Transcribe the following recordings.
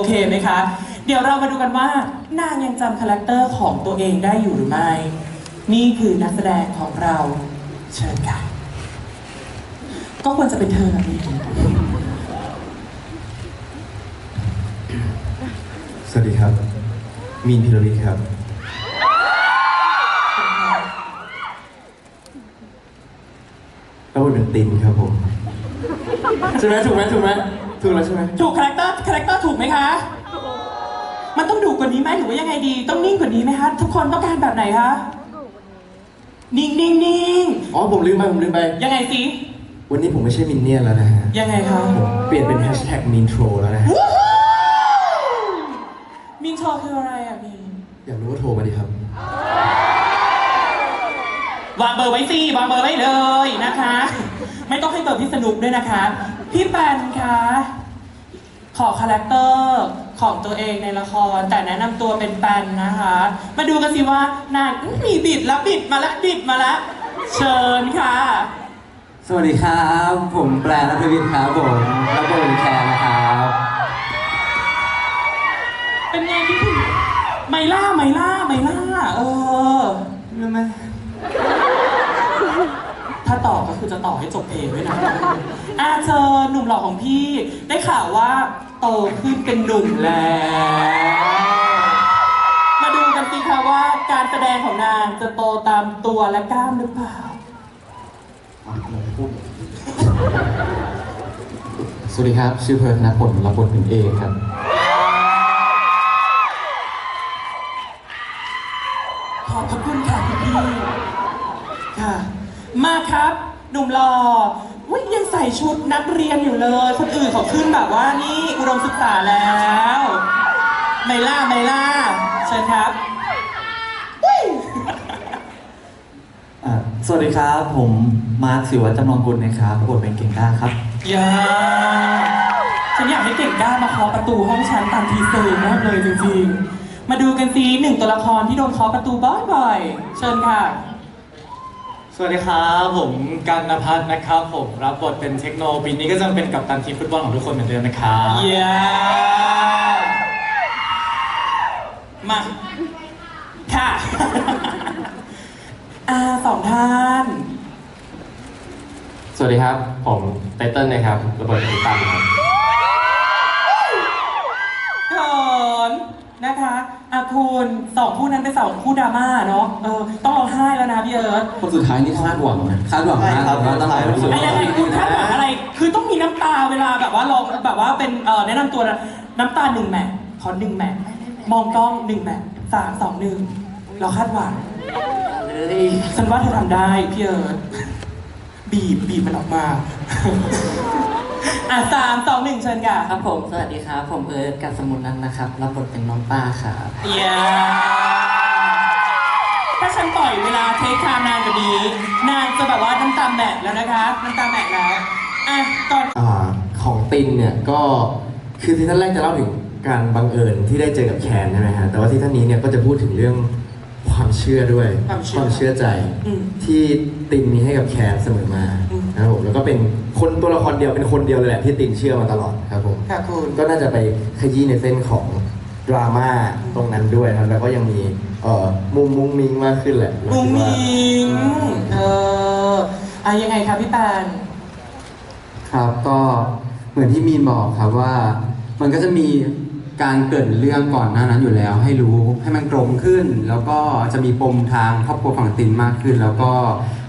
โอเคไหมคะ เดี๋ยวเรามาดูกันว่านางยังจำคาแรคเตอร์ของตัวเองได้อยู่หรือไม่ นี่คือนักแสดงของเราเชิญค่ะก็ควรจะเป็นเธอนะพี่สวัสดีครับ มีนพิรวิทย์ครับ แล้วบทเป็นตินครับผม ใช่ไหมถูกไหมถูกไหม ถูกแล้วใช่ไหมถูกคาแรคเตอร์คาแรคเตอร์ถูกไหมคะ มันต้องดุกว่านี้ไหมหรือว่ายังไงดี ต้องนิ่งกว่านี้ไหมคะ ทุกคนต้องการแบบไหนคะ นิ่งนิ่งนิ่งอ๋อผมลืมไปผมลืมไป ยังไงสิวันนี้ผมไม่ใช่มินเนี่ยนแล้วนะฮะยังไงคะผมเปลี่ยนเป็นแฮชแท็กมินโทรแล้วนะฮะมินโชคืออะไรอะมินอยากรู้ว่าโทรมาดิครับ วางเบอร์ไว้สิวางเบอร์ไว้เลยนะคะ ไม่ต้องให้เบอร์พี่สนุกด้วยนะคะ พี่แปนคะขอคาแรคเตอร์ของตัวเองในละคร แต่แนะนำตัวเป็นแปนนะคะ มาดูกันสิว่านางอื้อมีบิดแล้วบิดมาแล้วบิดมาแล้วเชิญค่ะ สวัสดีครับ ผมแปลรัตวิทย์ครับผมรับบทเป็นแคนนะครับ เป็นไงพี่ถึงไมล่าไมล่าไมล่าเออรู้ไหม ถ้าตอบก็คือจะต่อให้จบเพลงด้วยนะอาเจอหนุ่มหล่อของพี่ ได้ข่าวว่าโตขึ้นเป็นหนุ่มแล้ว มาดูกันสิคะว่าการแสดงของนางจะโตตามตัวและกล้ามหรือเปล่าสวัสดีครับ ชื่อเพิร์ดนะผลรับบทเป็นเอกครับ ขอบพระคุณค่ะคุณพี่ค่ะ มาครับ หนุ่มหล่ออุ๊ยยังใส่ชุดนักเรียนอยู่เลย คนอื่นเขาขึ้นแบบว่านี่อุดมศึกษาแล้วไมล่าไมล่าเชิญครับอุ๊ยอ่าสวัสดีครับ ผมมาร์คสิวัฒน์จำลองกุลนะครับรับบทเป็นเก่งก้าครับ อย่าฉันอยากให้เก่งกล้ามาเคาะประตูห้องฉันตามทีเซอร์มากเลยจริงๆ มาดูกันสิหนึ่งตัวละครที่โดนเคาะประตูบ่อยๆ เชิญค่ะส วัสดีครับผมกันนภัทรนะครับผมรับบทเป็นเทคโนปีนี้ก็จะเป็นกัปตันทีมฟุตบอลของทุกคนเหมือนเดิมนะครับเย้มาค่ะอ่าสองท่าน สวัสดีครับ ผมไตเติ้ลนะครับระเบิดเป็นตันครับเขิน นะคะอาคุณสองคู่นั้นเป็นสองคู่ดราม่าเนาะเออต้องร้องไห้แล้วนะพี่เอิร์ธคนสุดท้ายนี่คาดหวังนะคาดหวังมากใช่ครับว่าตั้งแต่รู้สึกไอ้ยังไงคุณคาดหวังอะไร คือต้องมีน้ำตาเวลาแบบว่าลองแบบว่าเป็นเอ่อแนะนำตัวนะน้ำตาหนึ่งแมทขอหนึ่งแมทมองกล้องหนึ่งแมทสามสองหนึ่งเราคาดหวังฉันว่าเธอทำได้พี่เอิร์ธ บีบบีบมันออกมา อะสามสองหนึ่งเชิญค่ะครับผมสวัสดีครับ ผมเอิร์ธกับสมุนนันท์นะครับรับบทเป็นน้องป้าครับเย้ถ้าฉันปล่อยเวลาเทคไทม์นานกว่านี้ นางจะแบบว่าน้ำตาแมทแล้วนะคะน้ำตาแมทแล้วอะก่อนอ่าของตินเนี่ยก็คือที่ท่านแรกจะเล่าถึงการบังเอิญที่ได้เจอกับแคนใช่ไหมฮะแต่ว่าที่ท่านนี้เนี่ยก็จะพูดถึงเรื่อง ความเชื่อด้วยความเชื่อเชื่อใจอืมที่ตินมีให้กับแคนเสมอมาอืม นะครับผมแล้วก็เป็นคนตัวละครเดียวเป็นคนเดียวเลยแหละที่ตินเชื่อมาตลอดครับผมค่ะคุณ ก็น่าจะไปขยี้ในเส้นของดราม่าตรงนั้นด้วยนะครับแล้วก็ยังมีเอ่อมุมมุ้งมิงมากขึ้นแหละมุ้งเราคิดว่า มิงเอออะยังไงคะพี่ปานครับก็เหมือนที่มีนบอกครับว่า มันก็จะมี การเกริดเรื่องก่อนหน้านั้นอยู่แล้ว ให้รู้ให้มันตรงขึ้น แล้วก็จะมีปมทางครอบครัวฝั่งตินมากขึ้น แล้วก็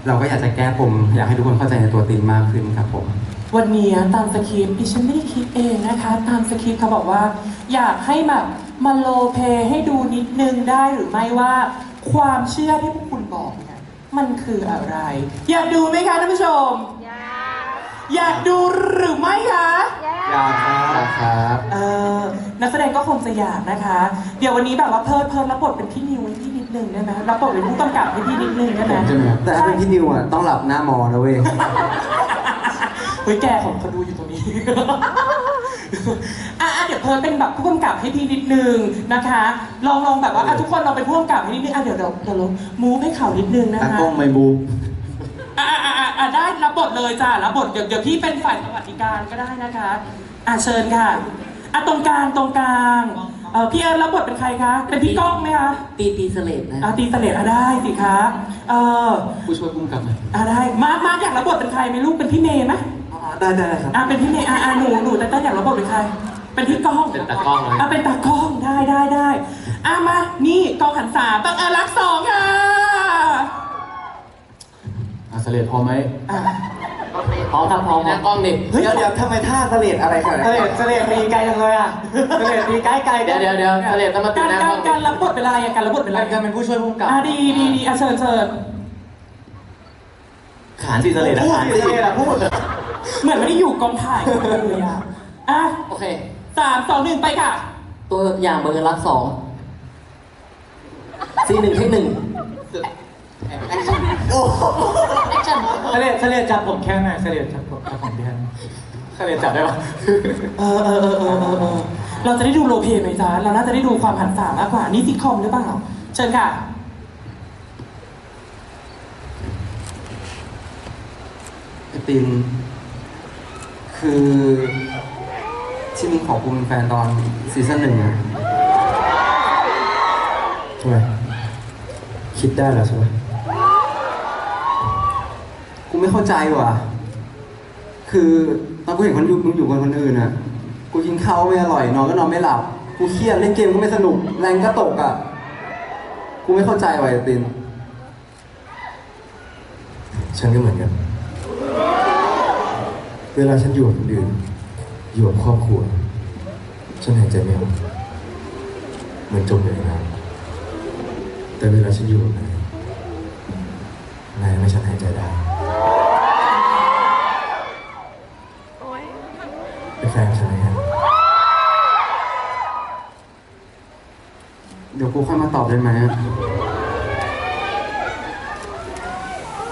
เราก็อยากจะแก้ปมอยากให้ทุกคนเข้าใจในตัวตินมากขึ้นครับผมวันนี้ตามสคริปต์ดิฉันไม่ได้คิดเองนะคะ ตามสคริปต์เขาบอกว่า อยากให้แบบมาโลเพให้ดูนิดนึงได้หรือไม่ว่า ความเชื่อที่พวกคุณบอกเนี่ยมันคืออะไร อยากดูไหมคะท่านผู้ชม อยากดูหรือไม่คะอยากครับครับเออ นักแสดงก็คงจะอยากนะคะ เดี๋ยววันนี้แบบว่าเพิร์ดเพิร์ดรับบทเป็นพี่นิวให้พี่นิดนึงได้ไหมรับบทเป็นผู้กำกับให้พี่นิดนึงได้ไหมใช่ไหมครับแต่ถ้าเป็นพี่นิวอะต้องหลับหน้ามอนะเว้ยเฮ้ยแกของเขาดูอยู่ตรงนี้ อะอะเดี๋ยวเพิร์ดเป็นแบบผู้กำกับให้พี่นิดนึงนะคะ ลองลองแบบว่าอะทุกคนลองเป็นผู้กำกับให้นิดนึงอะเดี๋ยวเดี๋ยวเดี๋ยวเรามูฟให้เขานิดนึงนะตาคะ กล้องไม่บูมอะอะอะอะอะได้รับบทเลยจ้ารับบทเดี๋ยวเดี๋ยวพี่เป็นฝ่ายสวัสดิการก็ได้นะคะ อะเชิญค่ะ อะตรงกลางตรงกลางเออพี่เอิร์ธรับบทเป็นใครคะ เป็นพี่ก้องไหมคะตีตีเสลดนะอะตีเสลดอะได้สิคะเออผู้ช่วยพุ่มกับหน่อยอะได้มาร์คมาร์คอยากรับบทเป็นใครไหมลูกเป็นพี่เมย์ไหมได้ได้ครับอะเป็นพี่เมย์อะอะหนูหนูแต่ต้นอยากรับบทเป็นใคร เป็นพี่ก้องเป็นตากล้องเลยอะเป็นตากล้องได้ได้ได้อะมานี่กองหันษาตังอารักษ์สองค่ะอาเสลดพอไหมอะ พร้อมครับพร้อมหน้ากล้องดิเดี๋ยวเดี๋ยวทำไมท่าเสลดอะไรขนาดเสนั้นลดเสลดตีไกลจังเลยอะเสลดตีใกล้ไกลเดี๋ยวเดี๋ยวเดี๋ยวเสลดต้องมาติดการหน้าการกล้องการรับบทเป็นอะไรอะการรับบทเป็นอะไรการเป็นผู้ช่วยผู้กำกับอะดีดีดีอะเชิญเชิญขานสิเสลดพูดขานสิสิเสลดอะพูดเหมือนไม่ได้อยู่กองถ่ายเลยอะอะโอเคสามสองหนึ่งไปค่ะ ตัวอย่างเบอร์รักสองซีหนึ่งที่หนึ่ง เสลดเสลดจับผมแค่ไหนเสลดจับผมจับผมแค่ไหนเสลดจับได้ปะเออเออเออเออเออเออเราจะได้ดูโรลเพลย์ไหมจ๊ะเราน่าจะได้ดูความหันษามากกว่านี่ซิทคอมหรือเปล่า เชิญค่ะ ไอตินคือที่มึงขอบคุณแฟนตอนซีซั่นหนึ่งอะทำไมคิดได้แล้วใช่ไหมกู ไม่เข้าใจว่ะ คือตอนกูเห็นคนอยู่มึงอยู่กับคนอื่นอะ กูกินข้าวไม่อร่อยนอนก็นอนไม่หลับ กูเครียดเล่นเกมก็ไม่สนุก แรงก็ตกอะ กูไม่เข้าใจว่ะไอติน ฉันก็เหมือนกัน เวลาฉันอยู่กับคนอื่นอยู่กับครอบครัว ฉันหายใจไม่ออกเหมือนจมอยู่ในน้ำแต่เวลาฉันอยู่กับนายนายทำให้ฉันหายใจได้ เป็นแฟนฉันไหมครับเดี๋ยวกูค่อยมาตอบได้ไหมอะ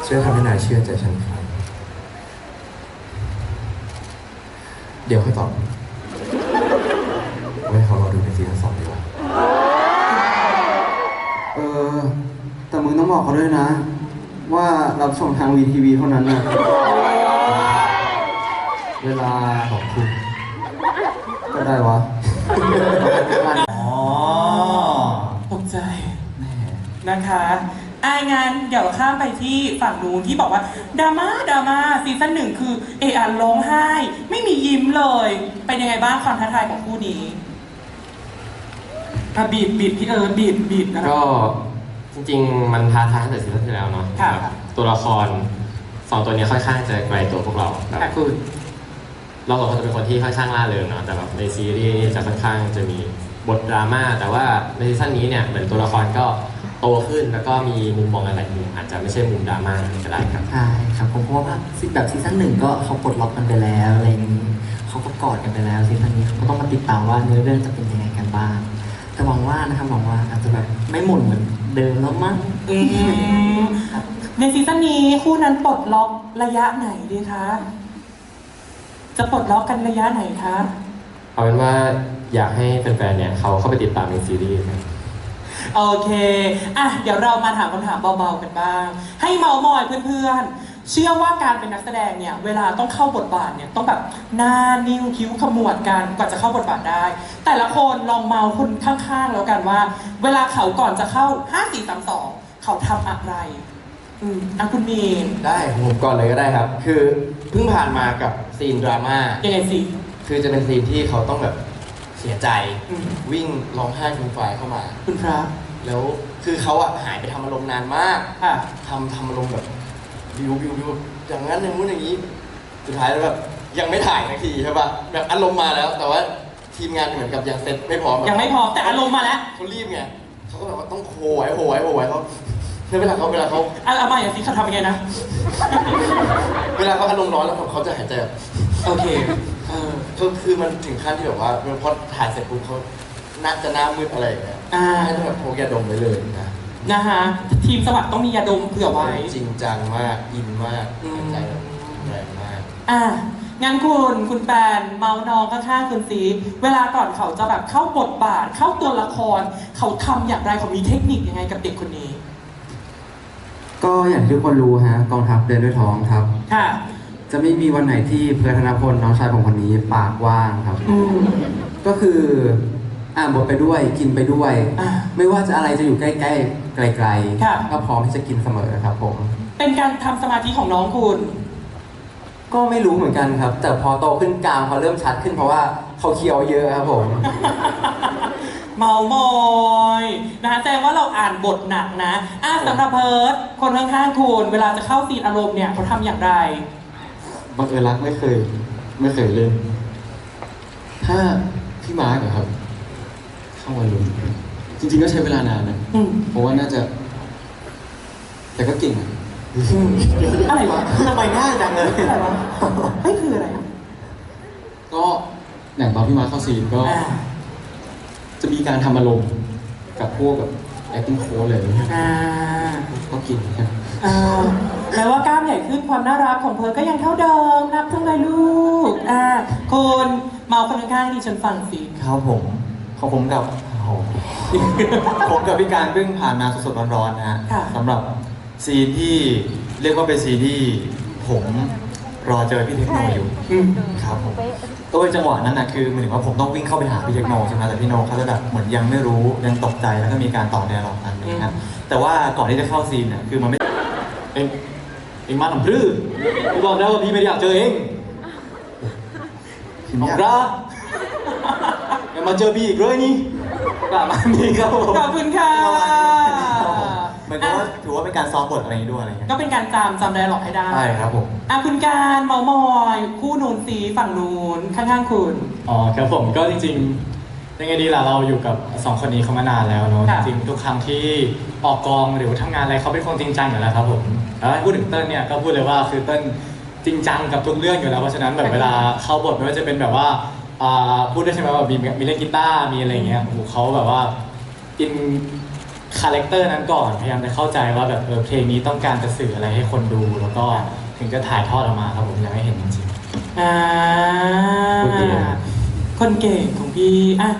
ช่วยทำให้นายเชื่อใจฉันครั้งเดี๋ยวค่อยตอบไว้เขารอดูในซีซั่นสองดีกว่า เออ แต่มึงต้องบอกเขาด้วยนะ ว่ารับส่งทางวีทีวีเท่านั้นนะ เวลาขอบคุณ ก็ได้วะอ๋อตกใจนะคะอายงานเดี๋ยวเราข้ามไปที่ฝั่งนู้นที่บอกว่าดราม่าดราม่าซีซั่นหนึ่งคือเออันร้องไห้ ไม่มียิ้มเลย เป็นยังไงบ้างความท้าทายของคู่นี้อะบีบบีบพี่เอิร์ธบีบบีบนะครัก็บ จริงๆ มันท้าทายตั้งแต่ซีซั่นที่แล้วเนาะค่ะ แบบตัวละครสองตัวเนี้ยค่อนข้างจะไกลตัวพวกเราแบบ อะคุณ เราสองคนจะเป็นคนที่ค่อนข้างล่าเริงเนาะแต่แบบในซีรีส์นี่จะค่อนข้างจะมีบทดราม่าแต่ว่าในซีซั่นนี้เนี่ยเหมือนตัวละครก็โตขึ้นแล้วก็มีมุมมองอะไรมุมอาจจะไม่ใช่มุมดราม่าก็ได้ครับ ใช่ครับผมเพราะว่าแบบซีซั่นหนึ่งก็เขาปลดล็อกกันไปแล้วอะไรอย่างนี้เขาก็กอดกันไปแล้วซีซั่นนี้เขาก็ต้องมาติดตามว่าเนื้อเรื่องจะเป็นยังไงกันบ้างแต่หวังว่านะครับหวังว่าอาจจะแบบไม่หมุนเหมือนเดิมแล้วมั้งอืมในซีซั่นนี้คู่นั้นปลดล็อกระยะไหนดีคะ จะปลดล็อกกันระยะไหนคะเอาเป็นว่าอยากให้แฟนๆเนี่ยเขาเข้าไปติดตามในซีรีส์ครับโอเคอะเดี๋ยวเรามาถามคำถามเบาๆกันบ้าง ให้เมามอยเพื่อนๆ เชื่อว่าการเป็นนักแสดงเนี่ย เวลาต้องเข้าบทบาทเนี่ย ต้องแบบหน้านิ้วคิ้วขมวดกันกว่าจะเข้าบทบาทได้ แต่ละคนลองเมาคนข้างๆแล้วกันว่า เวลาเขาก่อนจะเข้า 5 4 3 2 เขาทำอะไร อืมอะคุณมีนได้ของผมก่อนเลยก็ได้ครับ คือเพิ่งผ่านมากับซีนดราม่ายังไงสิ คือจะเป็นซีนที่เขาต้องแบบเสียใจ อืม วิ่งร้องไห้ฟูมฟายเข้ามา คุณพระแล้วคือเขาอะหายไปทำอารมณ์นานมากค่ะ ทำทำอารมณ์แบบวิววิววิวอย่างนั้นอย่างนู้นอย่างนี้ สุดท้ายแล้วแบบยังไม่ถ่ายสักทีใช่ปะแบบอารมณ์มาแล้ว แต่ว่าทีมงานเหมือนกับยังเซ็ตไม่พร้อมแบบ ยังไม่พอแต่อารมณ์มาแล้ว เขารีบไงเขาก็แบบว่าต้องโหยโหยโหยเขา แล้วเวลาเขาเวลาเขาอะเอามาอย่างสิเขาทำยังไงนะ เวลาเขาอารมณ์ร้อนแล้วเขาจะหายใจแบบโอเค เออก็คือมันถึงขั้นที่แบบว่าพอถ่ายเสร็จปุ๊บเขาน่าจะหน้ามืดอะไรอย่างเงี้ยอ่า ให้ต้องแบบพกยาดมไว้เลยนะนะฮะ ทีมสวัสด์ต้องมียาดมเผื่อไว้ จริงจังมากอินมากอืมใจแบบแรงมาก อะงั้นคุณคุณแปนเมาน้องข้างๆคุณซีเวลาก่อนเขาจะแบบเข้าบทบาท เข้าตัวละคร เขาทำอย่างไรเขามีเทคนิคยังไงกับเด็กคนนี้ ก็อย่างที่ทุกคนรู้ฮะกองทัพเดินด้วยท้องครับ ค่ะ จะไม่มีวันไหนที่เพื่อธนพลน้องชายผมคนนี้ปากว่างครับ อืม ก็คืออ่านบทไปด้วยกินไปด้วย อ่าไม่ว่าจะอะไรจะอยู่ใกล้ๆไกลค่ะ ๆก็พร้อมที่จะกินเสมอครับผม เป็นการทำสมาธิของน้องคุณ ก็ไม่รู้เหมือนกันครับ แต่พอโตขึ้นกลางเขาเริ่มชัดขึ้นเพราะว่าเขาเคี้ยวเยอะครับผม เมามอยนะแสดงว่าเราอ่านบทหนักนะอะสำหรับเพิร์ดคนข้างๆคุณเวลาจะเข้าซีนอารมณ์เนี่ยเขาทำอย่างไร บังเอิญรักไม่เคย ไม่เคยเล่น ถ้าพี่มาร์กอะครับ เข้ามาลุมจริงๆก็ใช้เวลานานนะอืม เพราะว่าน่าจะ แต่ก็เก่งอะอะไรวะทำไมง่ายจังเลยอะไรวะเฮ้ยคืออะไรอะก็อย่างตอนพี่มาร์คเข้าซีนก็ อ่า จะมีการทำอารมณ์กับพวกแบบ acting coach อะไรอย่างเงี้ยอ่าก็กินครับอ่าแม้ว่ากล้ามใหญ่ขึ้นความน่ารักของเพิร์ดก็ยังเท่าเดิมนับทั้งเลยลูกอ่าคุณเมาคนข้างๆดิฉันฟังสิครับผมของผมกับโอ้โหผมกับพี่การเพิ่งผ่านมาสดๆร้อนๆนะฮะค่ะสำหรับซีนที่เรียกว่าเป็นซีนที่ผมรอเจอพี่เทคโนอยู่อืมครับผม ก็เป็นจังหวะนั้นนะคือเหมือนว่าผมต้องวิ่งเข้าไปหาพี่เทคโนใช่ไหมแต่พี่โนเขาจะแบบเหมือนยังไม่รู้ยังตกใจแล้วก็มีการต่อแนวหลอกกันนะครับแต่ว่าก่อนที่จะเข้าซีนเนี่ยคือมันไม่เองเองมาทำพรื้พี่บอกแล้วว่าพี่ไม่ได้อยากเจอเองคือขอเนี่งยกราอย่ามาเจอพี่อีกเลยนี่กลับมานี่ครับผมขอบคุณค่ะ เหมือนกับว่าถือว่าเป็นการซ้อมบทอะไรอย่างนี้ด้วยอะไรอย่างเงี้ยก็เป็นการจำจำไดร์ล็อกให้ได้ใช่ครับผมอะคุณการเมามอยคู่นูนสีฝั่งนูนข้างๆคุณอ๋อครับผมก็จริงๆยังไงดีล่ะเราอยู่กับสองคนนี้เขามานานแล้วเนาะค่ะจริงๆทุกครั้งที่ออกกองหรือว่าทำงานอะไรเขาเป็นคนจริงจังอยู่แล้วครับผมแล้วพูดถึงเติ้ลเนี่ยก็พูดเลยว่าคือเติ้ลจริงจังกับทุกเรื่องอยู่แล้วเพราะฉะนั้นแบบเวลาเข้าบทไม่ว่าจะเป็นแบบว่าอ่าพูดได้ใช่ไหมว่ามีมีเล่นกีตาร์มีอะไรเงี้ยโอ้โหเขาแบบว่าอิน คาแรคเตอร์นั้นก่อน พยายามจะเข้าใจว่าแบบเออเพลงนี้ต้องการจะสื่ออะไรให้คนดู แล้วก็ถึงจะถ่ายทอดออกมาครับผมอยากให้เห็นจริงๆอ่าคนเก่ง คนเก่งของพี่อะ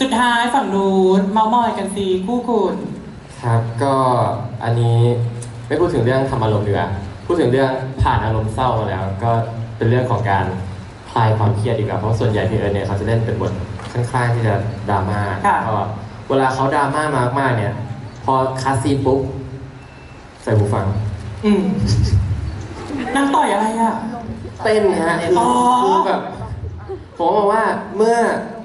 สุดท้ายฝั่งนูนเมามอยกันสีคู่คุณครับก็อันนี้ไม่พูดถึงเรื่องทำอารมณ์ดีกว่าพูดถึงเรื่องผ่านอารมณ์เศร้ามาแล้ว ก็เป็นเรื่องของการคลายความเครียดดีกว่าเพราะส่วนใหญ่พี่เอิร์ธเนี่ยเขาจะเล่นเป็นบทค่อนข้างที่จะดราม่าค่ะก็เวลาเขาดราม่ามากๆเนี่ยพ อคาสซีนปุ๊บใส่หูฟัง อืมนางต่อยอะไรอะ เต้นนะฮะคืออ๋อ คือแบบผมบอกว่าเมื่อ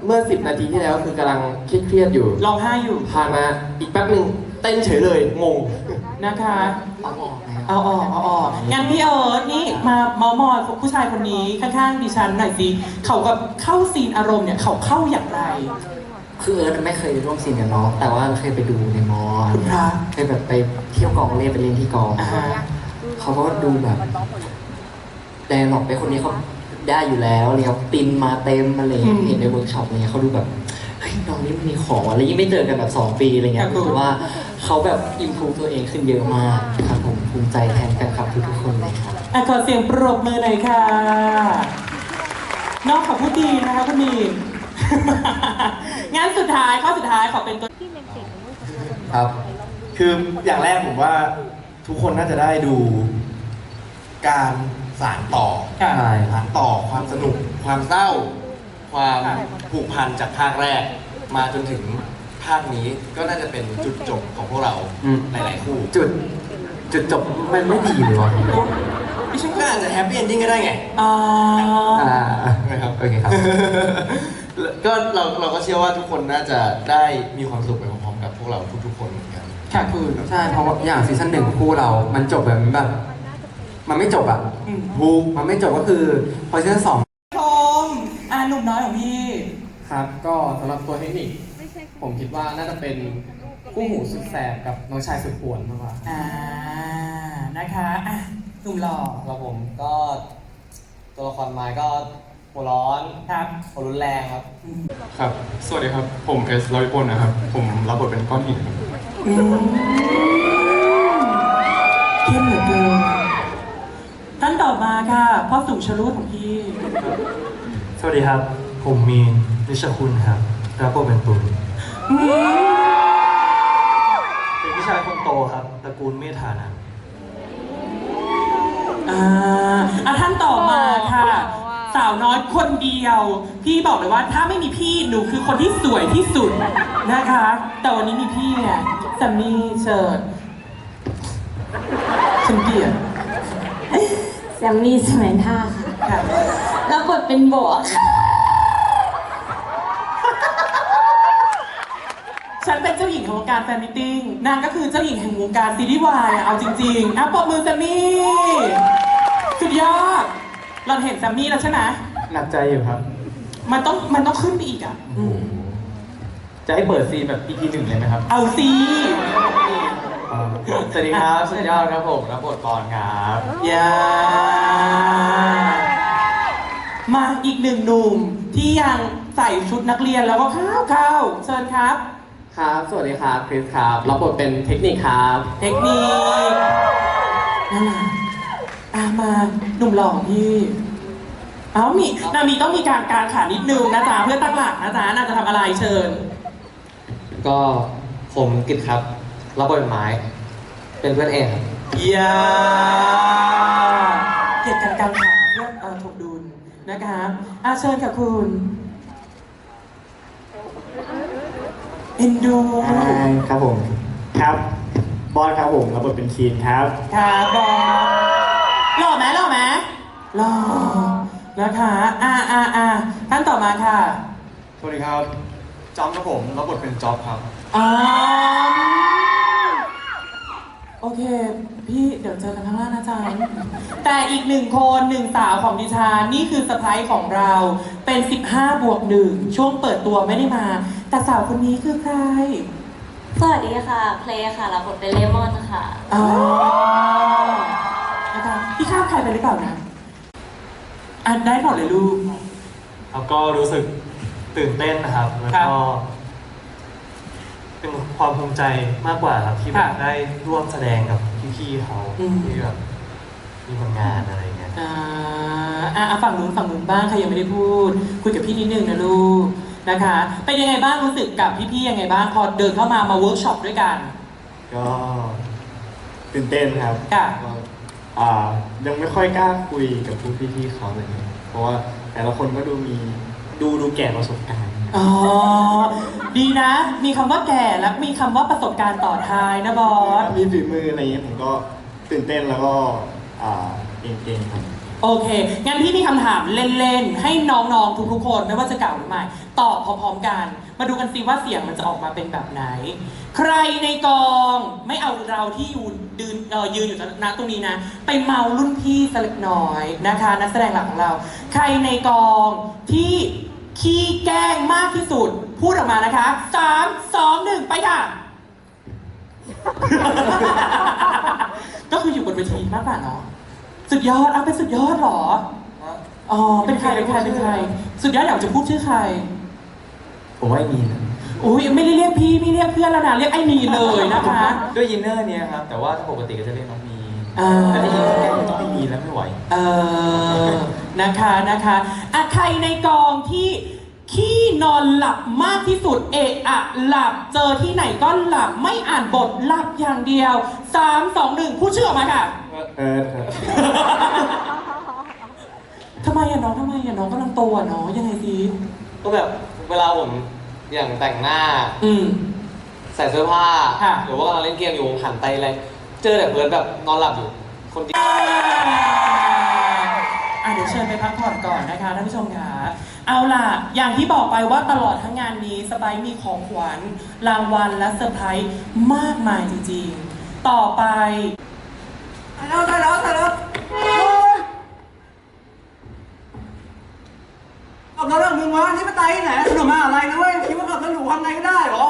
เมื่อสิบนาทีที่แล้วคือกำลังเครียดๆอยู่ร้องไห้อยู่ผ่านมาอีกแป๊บหนึ่งเต้นเฉยเลยงง นะคะ เอาออกนะครับเอาออกเอาออกงั้นพี่เอิร์ธนี่มาเมามอยผู้ชายคนนี้ข้างๆดิฉันหน่อยสิเขากับเข้าซีนอารมณ์เนี่ยเขาเข้าอย่างไร คือเอิร์ธไม่เคยร่วมซีนกับน้อง แต่ว่าเคยไปดูในมออะไรเงี้ยครับเคยแบบไปเที่ยวกองเล่นไปเล่นที่กองอ่าฮะเขาก็ดูแบบแดนหลอกไปคนนี้เขาได้อยู่แล้วอะไรครับตินมาเต็มอะไรอย่างเงี้ยเห็นในเวิร์กช็อปอะไรเงี้ยเขาดูแบบเฮ้ยน้องนี่มันมีของอะไรยิ่งไม่เจอกันแบบสองปีอะไรเงี้ยรู้สึกว่าเขาแบบอิมพูตัวเองขึ้นเยอะมากครับผมภูมิใจแทนกันครับทุกๆคนเลยครับ อะขอเสียงปรบมือหน่อยค่ะ น้องขอพูดดีนะคะคุณมีน งั้นสุดท้ายข้อสุดท้ายขอเป็นตัวครับ คืออย่างแรกผมว่าทุกคนน่าจะได้ดู การสานต่อค่ะใช่สานต่อความสนุก ความเศร้า ความผูกพันจากภาคแรก มาจนถึงภาคนี้ก็น่าจะเป็นจุดจบของพวกเราอืมหลายๆคู่ จุด จุดจบมันไม่ดีเลยวะดิฉันก็อาจจะแฮปปี้เอนดิ้งก็ได้ไงอ่าอ่านะครับโอเคครับ ก็เราเราก็เชื่อว่าทุกคนน่าจะได้มีความสุขไปพร้อมๆกับพวกเราทุกๆคนเหมือนกันค่ะคุณใช่เพราะว่าอย่างซีซั่นหนึ่งคู่เรา มันจบแบบแบบ มันไม่จบอะอืมถูกมันไม่จบก็คือพอซีซั่นสองชมอ่าหนุ่มน้อยของพี่ ครับก็สำหรับตัวเทคนิค ผมคิดว่าน่าจะเป็นกู้หูสุดแสบกับน้องชายสุดป่วนมากกว่าอ่านะคะอะหนุ่มหล่อเราผมก็ตัวละครไม้ก็ หัวร้อนครับหัวรุนแรงครับ ครับ สวัสดีครับ ผมเอสลอยปนนะครับ ผมรับบทเป็นก้อนหินครับอืมเข้มเหลือเกินท่านต่อมาค่ะพ่อสุชรูตของพี่ สวัสดีครับ ผมมีนนิชคุณครับรับบทเป็นตุลอืมเป็นพี่ชายคนโตครับตระกูลเมธานะอ่าอะท่านต่อมาค่ะ สาวาวน้อยคนเดียว พี่บอกเลยว่าถ้าไม่มีพี่หนูคือคนที่สวยที่สุดนะคะ แต่วันนี้มีพี่ไงซัมมี่เชิญฉันเกลียดแซมมี่สมัยหน้าค่ะค่ะแล้วบทเป็นโบวค่ะฉันเป็นเจ้าหญิงแห่งวงการแฟนมิทติ้งนางก็คือเจ้าหญิงแห่งวงการซีรีส์วายอะเอาจริงๆอะปรบมือซัมมี่สุดยอด เราเห็นซัมมี่แล้วใช่ไหมหนักใจอยู่ครับ มันต้องมันต้องขึ้นไปอีกอะอืมจะให้เปิดซีนแบบ EP หนึ่งเลยไหมครับเอาซีสวัสดีครับสุดยอดครับผมรับบทปอนครับอย่ามาอีกหนึ่งหนุ่มที่ยังใส่ชุดนักเรียนแล้วก็ข้าวข้าวเชิญครับ ครับ สวัสดีครับคริสครับรับบทเป็นเทคนิคครับ เทคนิคนั่นแหละ อะมาหนุ่มหล่อของพี่ เอามีนามีต้องมีการการขานิดนึงนะจ๊ะเพื่อตั้งหลักนะจ๊ะน่าจะทำอะไรเชิญ ก็ผมกิตครับ รับบทเป็นไม้ เป็นเพื่อนเองครับอย่าเหตุการณ์การขาเพื่อเอ่อถกดุลนะคะอาเชิญค่ะคุณเอ็นดูครับผม ครับ บอสครับผมรับบทเป็นคีนครับครับบอสหล่อไหมหล่อไหม หล่อนะคะอ่าอ่าอ่าท่านต่อมาค่ะสวัสดีครับจอมครับผมรับบทเป็นจ็อบครับอ๋อโอเค พี่เดี๋ยวเจอกันข้างล่างนะจ๊ะแต่อีกหนึ่งคนหนึ่งสาวของดิฉันนี่คือสไปร์ของเราเป็น 15 บวกหนึ่งช่วงเปิดตัวไม่ได้มา แต่สาวคนนี้คือใครสวัสดีค่ะ เพลงค่ะรับบทเป็นเลมอนค่ะอ๋อนะคะพี่ข้ามใครไปหรือเปล่านะ อ่านได้หมดเลยลูก แล้วก็รู้สึกตื่นเต้นนะครับ แล้วครัก็บเป็นความภูมิใจมากกว่าครับที่แบค่ะบได้ร่วมแสดงกับพี่ๆเขาอืม ที่แบบมีผลงานอะไรเงี้ยอ่าอะอะฝั่งนู้นฝั่งนู้นบ้างใครยังไม่ได้พูด คุยกับพี่นิดนึงนะลูกนะคะเป็นยังไงบ้างรู้สึกกับพี่ๆยังไงบ้างพอเดินเข้ามามาเวิร์กช็อปด้วยกันก็ตื่นเต้นครับค่ะ ก็ อ่ายังไม่ค่อยกล้าคุยกับพวกพี่ๆเขาเลยครับเพราะว่าแต่ละคนก็ดูมีดูดูแก่ประสบการณ์ อ๋อ ดีนะ มีคำว่าแก่และมีคำว่าประสบการณ์ต่อท้ายนะบอส มีฝีมืออะไรเงี้ยผมก็ตื่นเต้นแล้วก็อ่าเก่งๆครับ โอเค งั้นพี่มีคำถามเล่นๆ ให้น้องๆ ทุกๆคนไม่ว่าจะเก่าหรือใหม่ ตอบพร้อมๆกัน มาดูกันสิว่าเสียงมันจะออกมาเป็นแบบไหน ใครในกองไม่เอาเราที่ยืนยืนเอ่อยืนอยู่ณตรงนี้นะ ไปเมารุ่นพี่สักเล็กน้อยนะคะ นักแสดงหลักของเรา ใครในกองที่ขี้แกล้งมากที่สุด พูดออกมานะคะสามสองหนึ่งไปค่ะ ก็คืออยู่บนเวทีมากกว่าเนาะสุดยอดเอะเป็นสุดยอดเหรออ๋อเป็นใครเป็นใครเป็นใคร สุดยอดอยากจะพูดชื่อใคร ผมว่ามีนะ อุ้ยไม่ได้เรียกพี่ไม่เรียกเพื่อนแล้วนะเรียกไอ้มีเลยนะคะ ด้วยยินเนอร์เนี่ยครับ แต่ว่าถ้าปกติก็จะเรียกน้องมีอ่าแต่ได้ยินแค่ต้องไม่มีแล้วไม่ไหว เออ นะคะนะคะอะใครในกองที่ขี้นอนหลับมากที่สุด เอะอะหลับ เจอที่ไหนก็หลับ ไม่อ่านบทหลับอย่างเดียวสามสองหนึ่งพูดชื่อออกมาค่ะ เออครับทำไมอะน้องทำไมอะน้องกำลังโตอะน้องยังไงดี ก็แบบเวลาผม อย่างแต่งหน้า อืม ใส่เสื้อผ้าค่ะ หรือว่ากำลังเล่นเกมอยู่ผมหันไปอะไรเจอแต่เพื่อนแบบนอนหลับอยู่ คนเดียว อะเดี๋ยวเชิญไปพักผ่อนก่อนนะคะท่านผู้ชมค่ะเอาล่ะ อย่างที่บอกไปว่าตลอดทั้งงานนี้สไปซ์มีของขวัญรางวัลและเซอร์ไพรส์มากมายจริงๆ ต่อไป แล้วได้แล้วได้แล้ว ขับรถเรื่องมึงวะนี่มาตายที่ไหนสนุกมาอะไรนะเว้ยคิดว่าขับรถหรูทำไงก็ได้เหรอ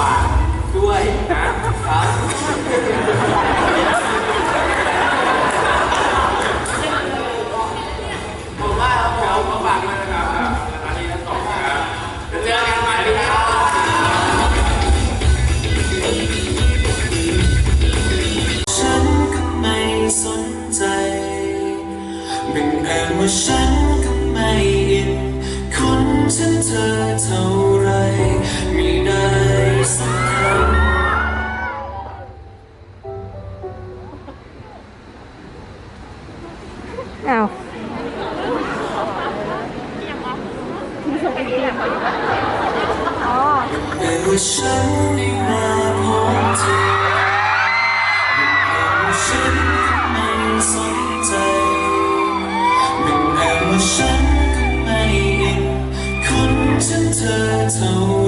บาทด้วยนะครับ ฉันได้พบเธอแต่ฉันกำลัสนใจมันแอบว่าฉันก็ไม่อินคนฉันเธอเท่า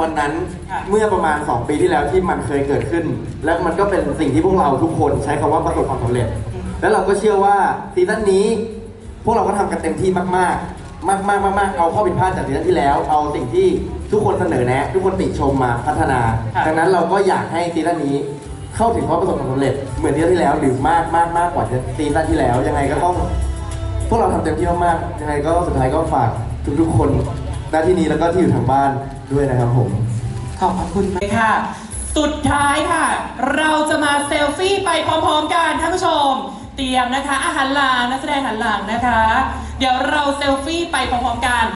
วันนั้นเมื่อประมาณ 2 ปีที่แล้วที่มันเคยเกิดขึ้น แล้วมันก็เป็นสิ่งที่พวกเราทุกคนใช้คำว่าประสบความสำเร็จ แล้วเราก็เชื่อว่าซีซั่นนี้ พวกเราก็ทำกันเต็มที่มาก ๆมากๆมากๆเอาข้อผิดพลาดจากซีซั่นที่แล้ว เอาสิ่งที่ทุกคนเสนอแนะ ทุกคนติชมมาพัฒนาดังนั้นเราก็อยากให้ซีซั่นนี้ เข้าถึงความประสบความสำเร็จ เหมือนซีซั่นที่แล้วหรือมากมากมากกว่าซีซั่นที่แล้ว ยังไงก็ต้อง พวกเราทำเต็มที่มากๆยังไงก็สุดท้ายก็ฝากทุกๆคนหน้าที่นี้แล้วก็ที่อยู่ทางบ้าน ด้วยนะครับผม ขอบคุณไปค่ะ สุดท้ายค่ะ เราจะมาเซลฟี่ไปพร้อมๆกันท่านผู้ชม เตรียมนะคะ อาหารหลังนักแสดงหันหลังนะคะ เดี๋ยวเราเซลฟี่ไปพร้อมๆกัน